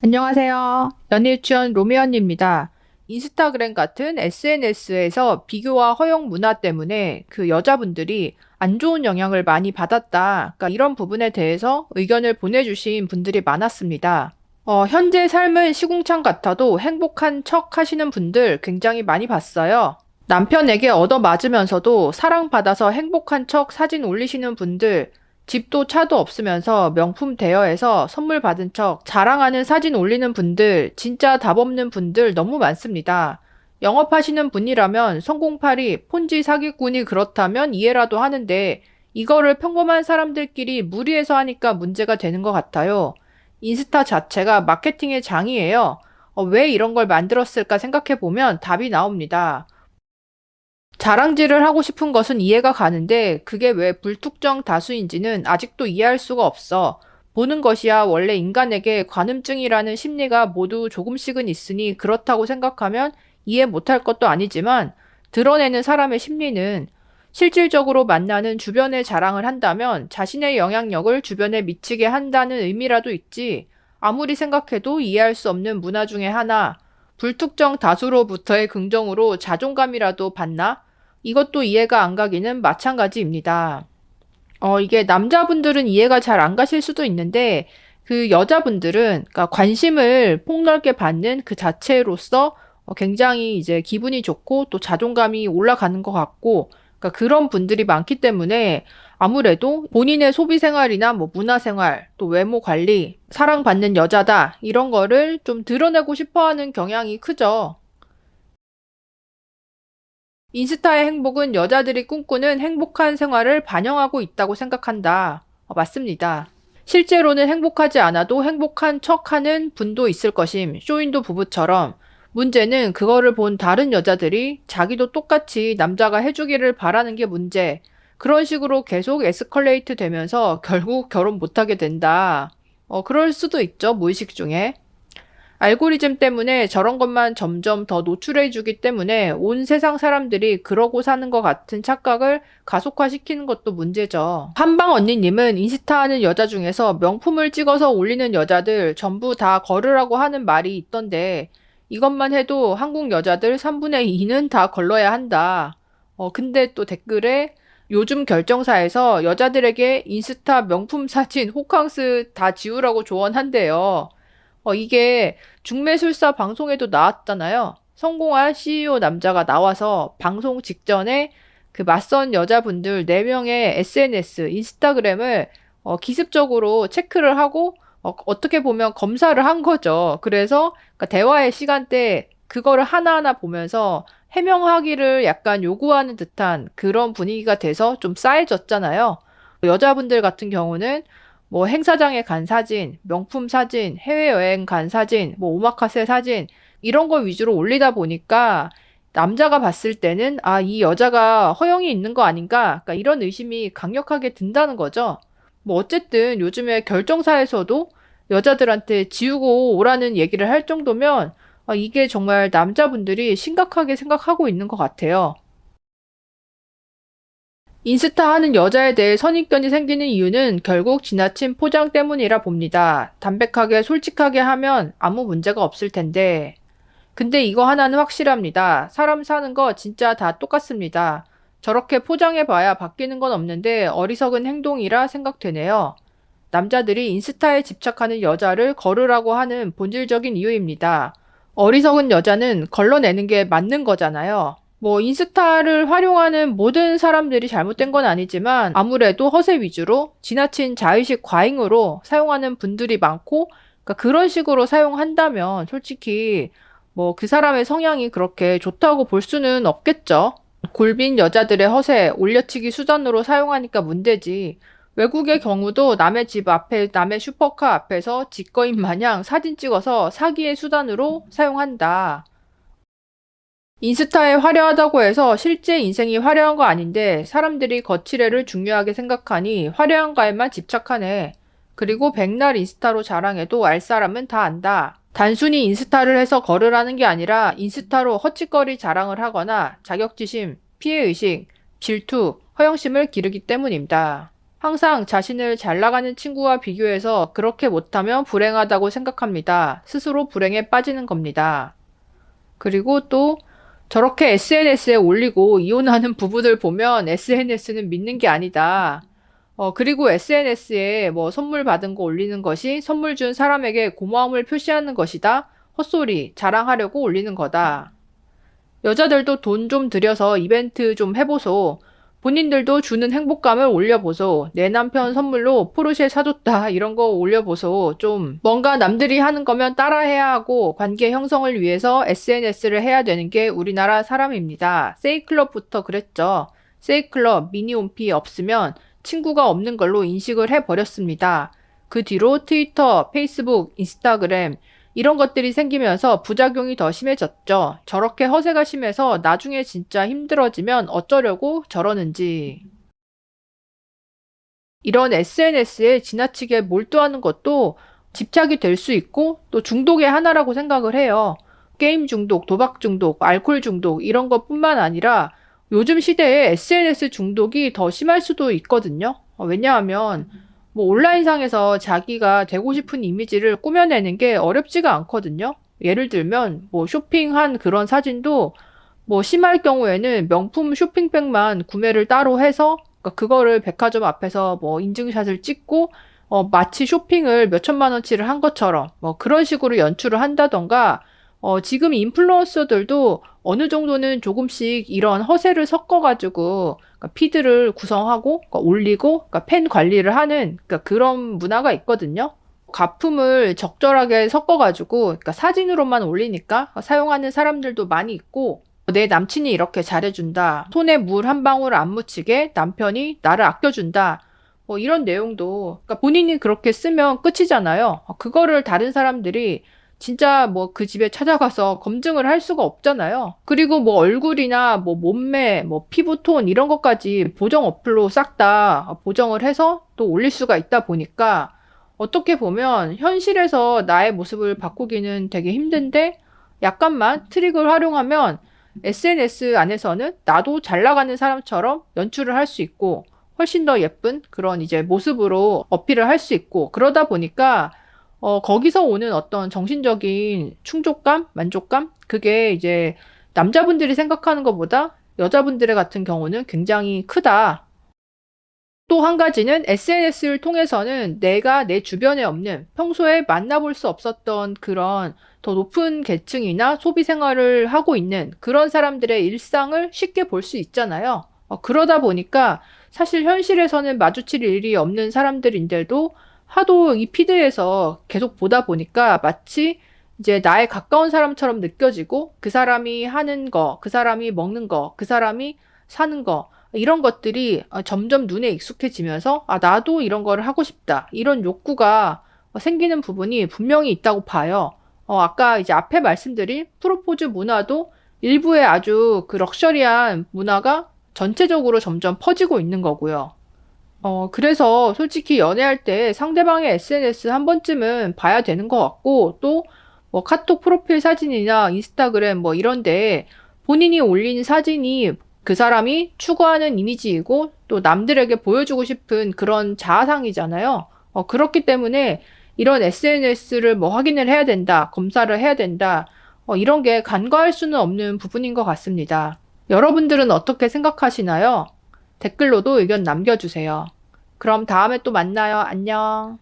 안녕하세요. 연일주연 로미언입니다. 인스타그램 같은 SNS에서 비교와 허용 문화 때문에 그 여자분들이 안 좋은 영향을 많이 받았다. 그러니까 이런 부분에 대해서 의견을 보내주신 분들이 많았습니다. 어, 현재 삶은 시궁창 같아도 행복한 척 하시는 분들 굉장히 많이 봤어요. 남편에게 얻어맞으면서도 사랑받아서 행복한 척 사진 올리시는 분들, 집도 차도 없으면서 명품 대여해서 선물 받은 척 자랑하는 사진 올리는 분들, 진짜 답 없는 분들 너무 많습니다. 영업하시는 분이라면 성공팔이, 폰지 사기꾼이 그렇다면 이해라도 하는데 이거를 평범한 사람들끼리 무리해서 하니까 문제가 되는 것 같아요. 인스타 자체가 마케팅의 장이에요. 어, 왜 이런 걸 만들었을까 생각해 보면 답이 나옵니다. 자랑질을 하고 싶은 것은 이해가 가는데 그게 왜 불특정 다수인지는 아직도 이해할 수가 없어. 보는 것이야 원래 인간에게 관음증이라는 심리가 모두 조금씩은 있으니 그렇다고 생각하면 이해 못할 것도 아니지만 드러내는 사람의 심리는 실질적으로 만나는 주변의 자랑을 한다면 자신의 영향력을 주변에 미치게 한다는 의미라도 있지 아무리 생각해도 이해할 수 없는 문화 중에 하나 불특정 다수로부터의 긍정으로 자존감이라도 받나? 이것도 이해가 안 가기는 마찬가지입니다. 어, 이게 남자분들은 이해가 잘 안 가실 수도 있는데, 그 여자분들은, 그러니까 관심을 폭넓게 받는 그 자체로서 어, 굉장히 이제 기분이 좋고 또 자존감이 올라가는 것 같고, 그러니까 그런 분들이 많기 때문에 아무래도 본인의 소비 생활이나 뭐 문화 생활, 또 외모 관리, 사랑받는 여자다, 이런 거를 좀 드러내고 싶어 하는 경향이 크죠. 인스타의 행복은 여자들이 꿈꾸는 행복한 생활을 반영하고 있다고 생각한다. 어, 맞습니다. 실제로는 행복하지 않아도 행복한 척 하는 분도 있을 것임. 쇼윈도 부부처럼. 문제는 그거를 본 다른 여자들이 자기도 똑같이 남자가 해주기를 바라는 게 문제. 그런 식으로 계속 에스컬레이트 되면서 결국 결혼 못하게 된다. 어, 그럴 수도 있죠. 무의식 중에. 알고리즘 때문에 저런 것만 점점 더 노출해주기 때문에 온 세상 사람들이 그러고 사는 것 같은 착각을 가속화시키는 것도 문제죠. 한방 언니님은 인스타 하는 여자 중에서 명품을 찍어서 올리는 여자들 전부 다 걸으라고 하는 말이 있던데 이것만 해도 한국 여자들 3분의 2는 다 걸러야 한다. 어, 근데 또 댓글에 요즘 결정사에서 여자들에게 인스타 명품 사진, 호캉스 다 지우라고 조언한대요. 어, 이게 중매술사 방송에도 나왔잖아요. 성공한 CEO 남자가 나와서 방송 직전에 그 맞선 여자분들 4명의 SNS, 인스타그램을 어, 기습적으로 체크를 하고 어, 떻게 보면 검사를 한 거죠. 그래서 그러니까 대화의 시간대 그거를 하나하나 보면서 해명하기를 약간 요구하는 듯한 그런 분위기가 돼서 좀 싸해졌잖아요. 여자분들 같은 경우는 뭐 행사장에 간 사진, 명품 사진, 해외여행 간 사진, 뭐 오마카세 사진 이런 거 위주로 올리다 보니까 남자가 봤을 때는 아, 이 여자가 허영이 있는 거 아닌가? 그러니까 이런 의심이 강력하게 든다는 거죠. 뭐 어쨌든 요즘에 결정사에서도 여자들한테 지우고 오라는 얘기를 할 정도면 아, 이게 정말 남자분들이 심각하게 생각하고 있는 것 같아요. 인스타 하는 여자에 대해 선입견이 생기는 이유는 결국 지나친 포장 때문이라 봅니다. 담백하게 솔직하게 하면 아무 문제가 없을 텐데. 근데 이거 하나는 확실합니다. 사람 사는 거 진짜 다 똑같습니다. 저렇게 포장해봐야 바뀌는 건 없는데 어리석은 행동이라 생각되네요. 남자들이 인스타에 집착하는 여자를 걸으라고 하는 본질적인 이유입니다. 어리석은 여자는 걸러내는 게 맞는 거잖아요. 뭐 인스타를 활용하는 모든 사람들이 잘못된 건 아니지만 아무래도 허세 위주로 지나친 자의식 과잉으로 사용하는 분들이 많고 그러니까 그런 식으로 사용한다면 솔직히 뭐 그 사람의 성향이 그렇게 좋다고 볼 수는 없겠죠. 골빈 여자들의 허세 올려치기 수단으로 사용하니까 문제지. 외국의 경우도 남의 집 앞에 남의 슈퍼카 앞에서 직거인 마냥 사진 찍어서 사기의 수단으로 사용한다. 인스타에 화려하다고 해서 실제 인생이 화려한 거 아닌데 사람들이 거치레를 중요하게 생각하니 화려한 거에만 집착하네. 그리고 백날 인스타로 자랑해도 알 사람은 다 안다. 단순히 인스타를 해서 걸으라는 게 아니라 인스타로 헛짓거리 자랑을 하거나 자격지심, 피해의식, 질투, 허영심을 기르기 때문입니다. 항상 자신을 잘 나가는 친구와 비교해서 그렇게 못하면 불행하다고 생각합니다. 스스로 불행에 빠지는 겁니다. 그리고 또 저렇게 SNS에 올리고 이혼하는 부부들 보면 SNS는 믿는 게 아니다. 어, 그리고 SNS에 뭐 선물 받은 거 올리는 것이 선물 준 사람에게 고마움을 표시하는 것이다. 헛소리, 자랑하려고 올리는 거다. 여자들도 돈 좀 들여서 이벤트 좀 해보소. 본인들도 주는 행복감을 올려보소. 내 남편 선물로 포르쉐 사줬다. 이런 거 올려보소. 좀 뭔가 남들이 하는 거면 따라해야 하고 관계 형성을 위해서 SNS를 해야 되는 게 우리나라 사람입니다. 세이클럽부터 그랬죠. 세이클럽, 미니홈피 없으면 친구가 없는 걸로 인식을 해버렸습니다. 그 뒤로 트위터, 페이스북, 인스타그램, 이런 것들이 생기면서 부작용이 더 심해졌죠. 저렇게 허세가 심해서 나중에 진짜 힘들어지면 어쩌려고 저러는지. 이런 SNS에 지나치게 몰두하는 것도 집착이 될 수 있고 또 중독의 하나라고 생각을 해요. 게임 중독, 도박 중독, 알코올 중독 이런 것뿐만 아니라 요즘 시대에 SNS 중독이 더 심할 수도 있거든요. 어, 왜냐하면 뭐 온라인상에서 자기가 되고 싶은 이미지를 꾸며내는 게 어렵지가 않거든요. 예를 들면 뭐 쇼핑한 그런 사진도 뭐 심할 경우에는 명품 쇼핑백만 구매를 따로 해서 그러니까 그거를 백화점 앞에서 뭐 인증샷을 찍고 어 마치 쇼핑을 몇 천만 원치를 한 것처럼 뭐 그런 식으로 연출을 한다던가 어 지금 인플루언서들도 어느 정도는 조금씩 이런 허세를 섞어가지고 그러니까 피드를 구성하고 그러니까 올리고 그러니까 팬 관리를 하는 그러니까 그런 문화가 있거든요. 가품을 적절하게 섞어가지고 그러니까 사진으로만 올리니까 사용하는 사람들도 많이 있고 내 남친이 이렇게 잘해준다. 손에 물 한 방울 안 묻히게 남편이 나를 아껴준다. 뭐 이런 내용도 그러니까 본인이 그렇게 쓰면 끝이잖아요. 그거를 다른 사람들이 진짜 뭐 그 집에 찾아가서 검증을 할 수가 없잖아요. 그리고 뭐 얼굴이나 뭐 몸매, 뭐 피부톤 이런 것까지 보정 어플로 싹 다 보정을 해서 또 올릴 수가 있다 보니까 어떻게 보면 현실에서 나의 모습을 바꾸기는 되게 힘든데 약간만 트릭을 활용하면 SNS 안에서는 나도 잘 나가는 사람처럼 연출을 할 수 있고 훨씬 더 예쁜 그런 이제 모습으로 어필을 할 수 있고 그러다 보니까 어, 거기서 오는 어떤 정신적인 충족감, 만족감? 그게 이제 남자분들이 생각하는 것보다 여자분들의 같은 경우는 굉장히 크다. 또 한 가지는 SNS를 통해서는 내가 내 주변에 없는 평소에 만나볼 수 없었던 그런 더 높은 계층이나 소비 생활을 하고 있는 그런 사람들의 일상을 쉽게 볼 수 있잖아요. 어, 그러다 보니까 사실 현실에서는 마주칠 일이 없는 사람들인데도 하도 이 피드에서 계속 보다 보니까 마치 이제 나에 가까운 사람처럼 느껴지고 그 사람이 하는 거, 그 사람이 먹는 거, 그 사람이 사는 거, 이런 것들이 점점 눈에 익숙해지면서 아, 나도 이런 거를 하고 싶다. 이런 욕구가 생기는 부분이 분명히 있다고 봐요. 어, 아까 이제 앞에 말씀드린 프로포즈 문화도 일부의 아주 그 럭셔리한 문화가 전체적으로 점점 퍼지고 있는 거고요. 어, 그래서 솔직히 연애할 때 상대방의 SNS 한 번쯤은 봐야 되는 것 같고, 또, 뭐 카톡 프로필 사진이나 인스타그램 뭐 이런데 본인이 올린 사진이 그 사람이 추구하는 이미지이고, 또 남들에게 보여주고 싶은 그런 자아상이잖아요. 어, 그렇기 때문에 이런 SNS를 뭐 확인을 해야 된다, 검사를 해야 된다, 어, 이런 게 간과할 수는 없는 부분인 것 같습니다. 여러분들은 어떻게 생각하시나요? 댓글로도 의견 남겨주세요. 그럼 다음에 또 만나요. 안녕.